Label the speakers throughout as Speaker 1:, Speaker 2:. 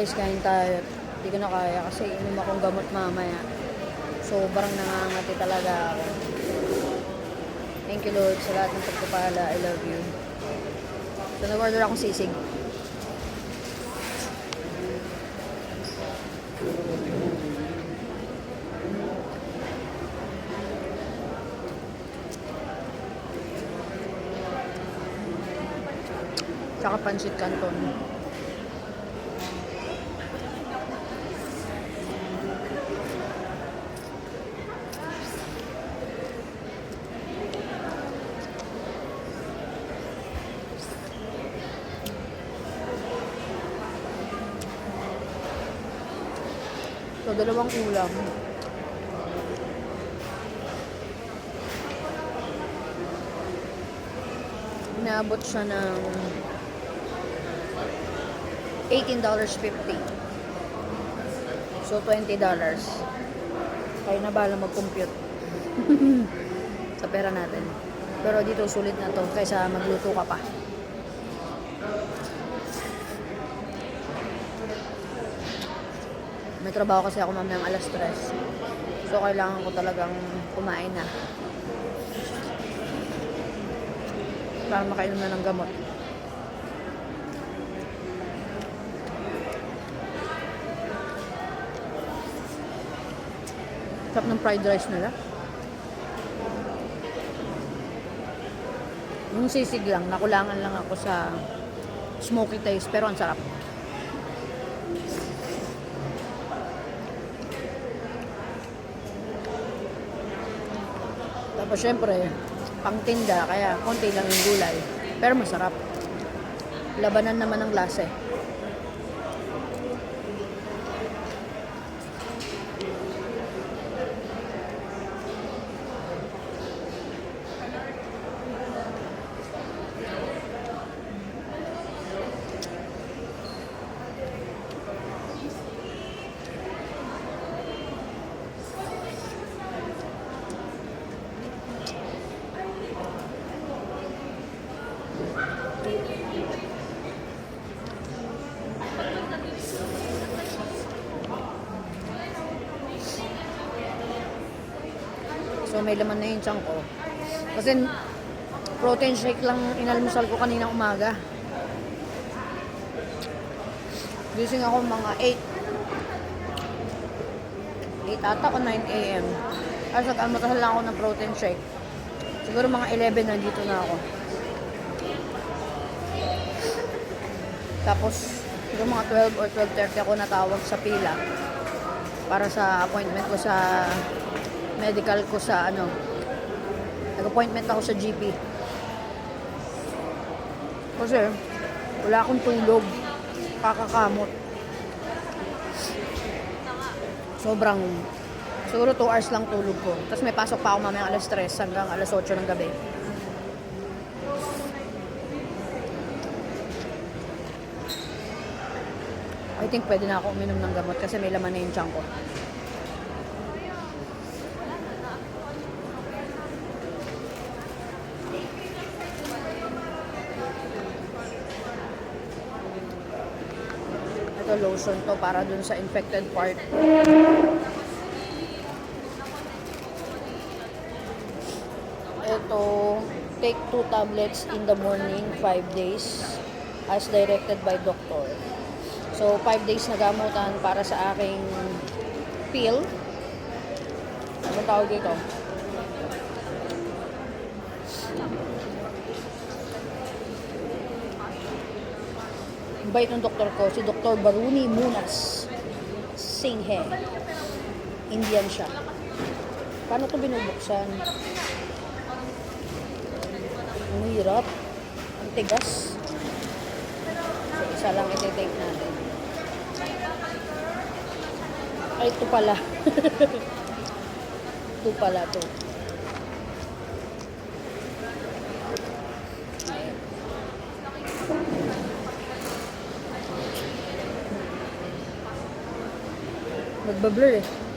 Speaker 1: Guys, kain tayo. Hindi ko na kaya kasi inom akong gamot mamaya. Sobrang nangangati talaga ako. Thank you Lord sa lahat ng pagpapala. I love you. So, nag-order akong sisig. Tsaka pancit canton. So, dalawang ulam. Inaabot siya ng $18.50. So, $20. Kaya na bala mag-compute. sa pera natin. Pero dito sulit na to kaysa magluto ka pa. May trabaho kasi ako mamayang alas 3. So, kailangan ko talagang kumain na. Para makainom na ng gamot. Sarap ng fried rice nila. Yung sisig lang, nakulangan lang ako sa smoky taste, pero ang sarap. Tapos syempre, pangtinda, kaya konti lang yung gulay. Pero masarap. Labanan naman ng lasa eh. So may laman na yung tiyan ko. Kasi protein shake lang inalmusal ko kanina umaga. Gising ako mga 8. 8 ata o 9 a.m. Kasi nag-almusal lang ako ng protein shake. Siguro mga 11 nandito na ako. Tapos, siguro mga 12 or 12.30 ako natawag sa pila para sa appointment ko sa medical ko sa ano nag-appointment ako sa GP kasi wala akong tulog kakakamot. Sobrang siguro 2 hours lang tulog ko. Tapos may pasok pa ako mamaya alas 3 hanggang alas 8 ng gabi think pwede na ako uminom ng gamot kasi may laman na yung tiyan ko. Ito lotion to para dun sa infected part. Ito, take two tablets in the morning, 5 days, as directed by doctor. So, 5 days na gamutan para sa aking pill. Ano tawag dito? Bait ng doktor ko, si Dr. Baruni Munas. Singhe. Indian siya. Paano to binubuksan? Ang hirap. Ang tigas. Isa lang iti-take natin. Ay, ito pala. ito pala to. Ayan. Nagbablur eh.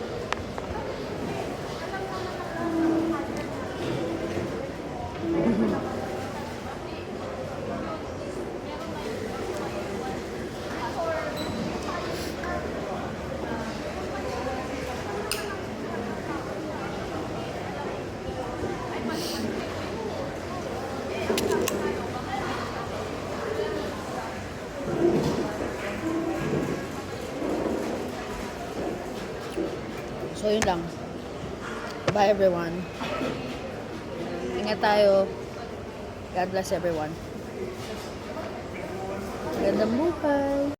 Speaker 1: So, yun lang. Bye, everyone. Ingat tayo. God bless everyone. Magandang buhay.